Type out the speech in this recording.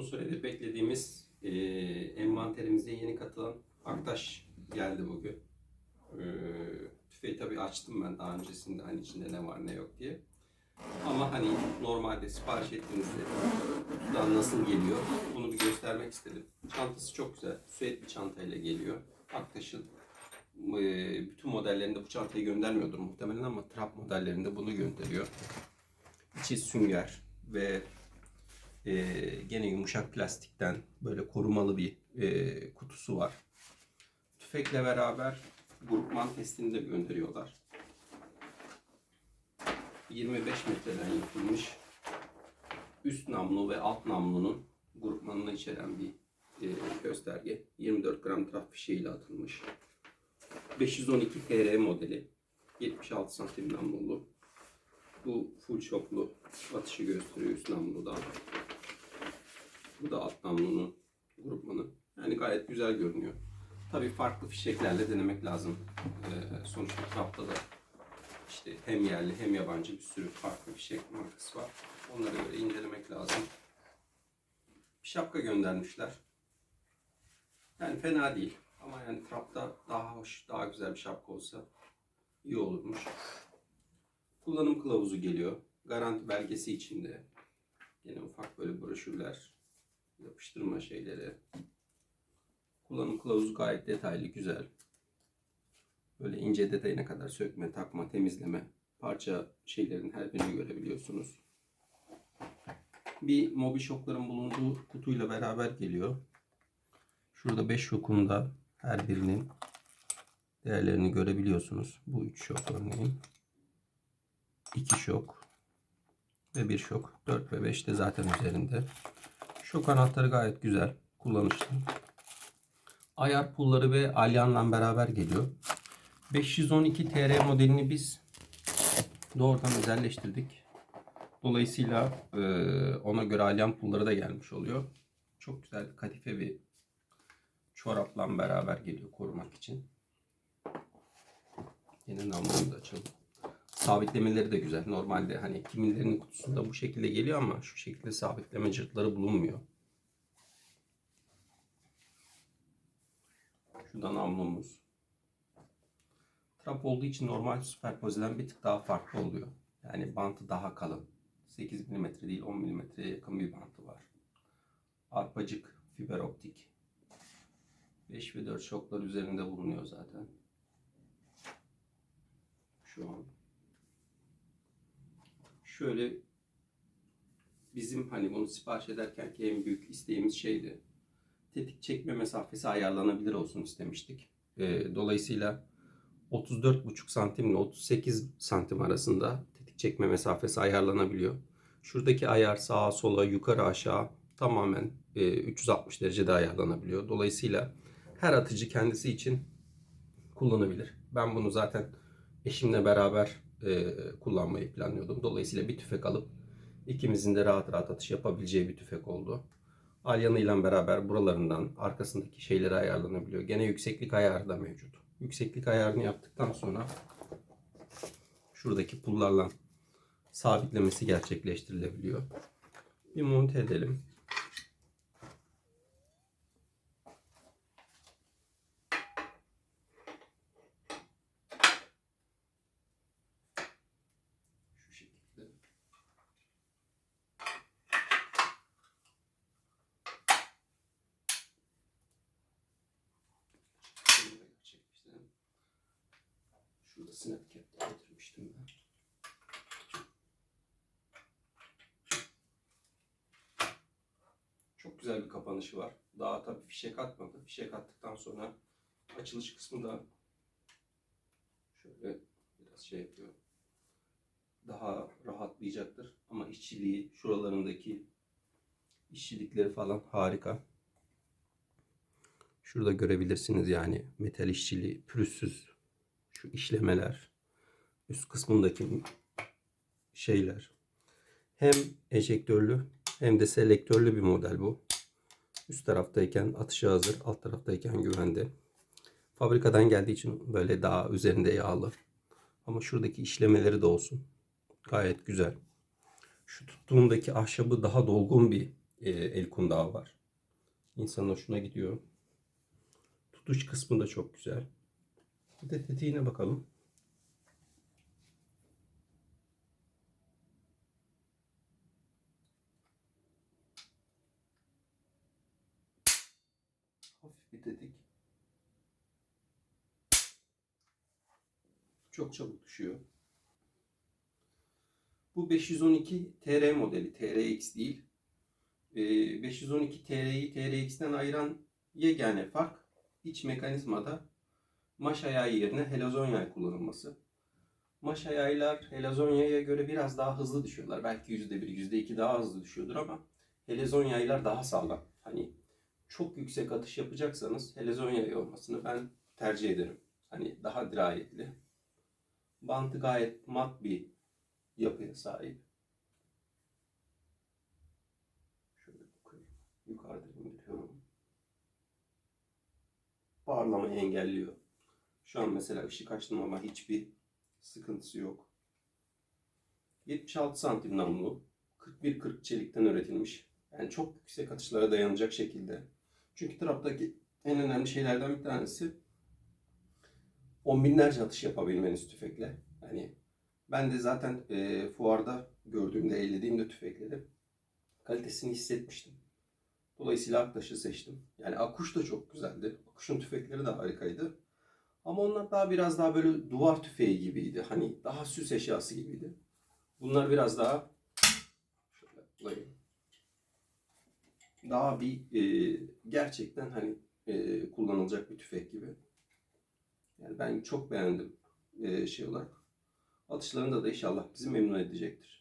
uzun süredir beklediğimiz e, envanterimize yeni katılan Aktaş geldi bugün. E, tüfeği tabii açtım ben daha öncesinde hani içinde ne var ne yok diye. Ama hani normalde sipariş ettiğinizde kutudan nasıl geliyor bunu bir göstermek istedim. Çantası çok güzel. Süet bir çantayla geliyor. Aktaş'ın e, bütün modellerinde bu çantayı göndermiyordur muhtemelen ama trap modellerinde bunu gönderiyor. İçi sünger ve e, gene yumuşak plastikten böyle korumalı bir e, kutusu var. Tüfekle beraber grupman testini de gönderiyorlar. 25 metreden yapılmış üst namlu ve alt namlunun grupmanını içeren bir e, gösterge. 24 gram traf fişeğiyle atılmış. 512 TR modeli. 76 santim namlulu. Bu full çoklu atışı gösteriyor üst namluda. Bu da alt namlunun grupmanı. Yani gayet güzel görünüyor. Tabii farklı fişeklerle denemek lazım. Ee, sonuçta trapta da işte hem yerli hem yabancı bir sürü farklı fişek markası var. Onları böyle incelemek lazım. Bir şapka göndermişler. Yani fena değil. Ama yani trapta daha hoş, daha güzel bir şapka olsa iyi olurmuş. Kullanım kılavuzu geliyor. Garanti belgesi içinde. Yine ufak böyle broşürler, yapıştırma şeyleri. Kullanım kılavuzu gayet detaylı, güzel. Böyle ince detayına kadar sökme, takma, temizleme, parça şeylerin her birini görebiliyorsunuz. Bir mobi şokların bulunduğu kutuyla beraber geliyor. Şurada 5 şokunda her birinin değerlerini görebiliyorsunuz. Bu 3 şok örneğin. 2 şok ve 1 şok. 4 ve 5 de zaten üzerinde. Şok anahtarı gayet güzel. Kullanışlı. Ayar pulları ve alyanla beraber geliyor. 512 TR modelini biz doğrudan özelleştirdik. Dolayısıyla e, ona göre alyan pulları da gelmiş oluyor. Çok güzel kadife bir çorapla beraber geliyor korumak için. Yine namlunu da açalım. Sabitlemeleri de güzel. Normalde hani kimilerinin kutusunda bu şekilde geliyor ama şu şekilde sabitleme cırtları bulunmuyor. Şurada namlumuz. Trap olduğu için normal süperpozeden bir tık daha farklı oluyor. Yani bantı daha kalın. 8 mm değil 10 mm'ye yakın bir bantı var. Arpacık fiber optik. 5 ve 4 şoklar üzerinde bulunuyor zaten. Şu an. Şöyle bizim hani bunu sipariş ederken ki en büyük isteğimiz şeydi. Tetik çekme mesafesi ayarlanabilir olsun istemiştik. Ee, dolayısıyla 34,5 santim ile 38 santim arasında tetik çekme mesafesi ayarlanabiliyor. Şuradaki ayar sağa sola yukarı aşağı tamamen e, 360 derecede ayarlanabiliyor. Dolayısıyla her atıcı kendisi için kullanabilir. Ben bunu zaten eşimle beraber e, kullanmayı planlıyordum. Dolayısıyla bir tüfek alıp ikimizin de rahat rahat atış yapabileceği bir tüfek oldu. Alyanıyla beraber buralarından arkasındaki şeyleri ayarlanabiliyor. Gene yükseklik ayarı da mevcut. Yükseklik ayarını yaptıktan sonra şuradaki pullarla sabitlemesi gerçekleştirilebiliyor. Bir monte edelim. Şu şekilde. Şunu da gerçekleştirelim. Şurada Snapchat'te getirmiştim ben. Çok güzel bir kapanışı var. Daha tabii fişek atmadı. Fişek attıktan sonra açılış kısmı da şöyle biraz şey yapıyor. Daha rahatlayacaktır. Ama işçiliği, şuralarındaki işçilikleri falan harika. Şurada görebilirsiniz yani metal işçiliği pürüzsüz. Şu işlemeler. Üst kısmındaki şeyler. Hem enjektörlü hem de selektörlü bir model bu. Üst taraftayken atışa hazır, alt taraftayken güvende. Fabrikadan geldiği için böyle daha üzerinde yağlı. Ama şuradaki işlemeleri de olsun. Gayet güzel. Şu tuttuğumdaki ahşabı daha dolgun bir e, el kundağı var. İnsanın hoşuna gidiyor. Tutuş kısmı da çok güzel. Bir de tetiğine bakalım. Hafif bir tetik. Çok çabuk düşüyor. Bu 512 TR modeli. TRX değil. Ee, 512 TR'yi TRX'ten ayıran yegane fark iç mekanizmada maş ayağı yerine helazon yay kullanılması. Maş yaylar helazon yaya göre biraz daha hızlı düşüyorlar. Belki %1, %2 daha hızlı düşüyordur ama helazon yaylar daha sağlam. Hani çok yüksek atış yapacaksanız helazon yayı olmasını ben tercih ederim. Hani daha dirayetli. Bantı gayet mat bir yapıya sahip. Şöyle bakıyorum. Yukarıda indiriyorum. Parlamayı engelliyor. Şu an mesela ışık açtım ama hiçbir sıkıntısı yok. 76 santim namlu. 41-40 çelikten üretilmiş. Yani çok yüksek atışlara dayanacak şekilde. Çünkü traptaki en önemli şeylerden bir tanesi on binlerce atış yapabilmeniz tüfekle. Hani ben de zaten e, fuarda gördüğümde, ellediğimde tüfekleri kalitesini hissetmiştim. Dolayısıyla Aktaş'ı seçtim. Yani Akuş da çok güzeldi. Akuş'un tüfekleri de harikaydı. Ama onlar daha biraz daha böyle duvar tüfeği gibiydi. Hani daha süs eşyası gibiydi. Bunlar biraz daha şöyle bulayım. Daha bir e, gerçekten hani e, kullanılacak bir tüfek gibi. Yani ben çok beğendim e, şey olarak. Atışlarında da inşallah bizi memnun edecektir.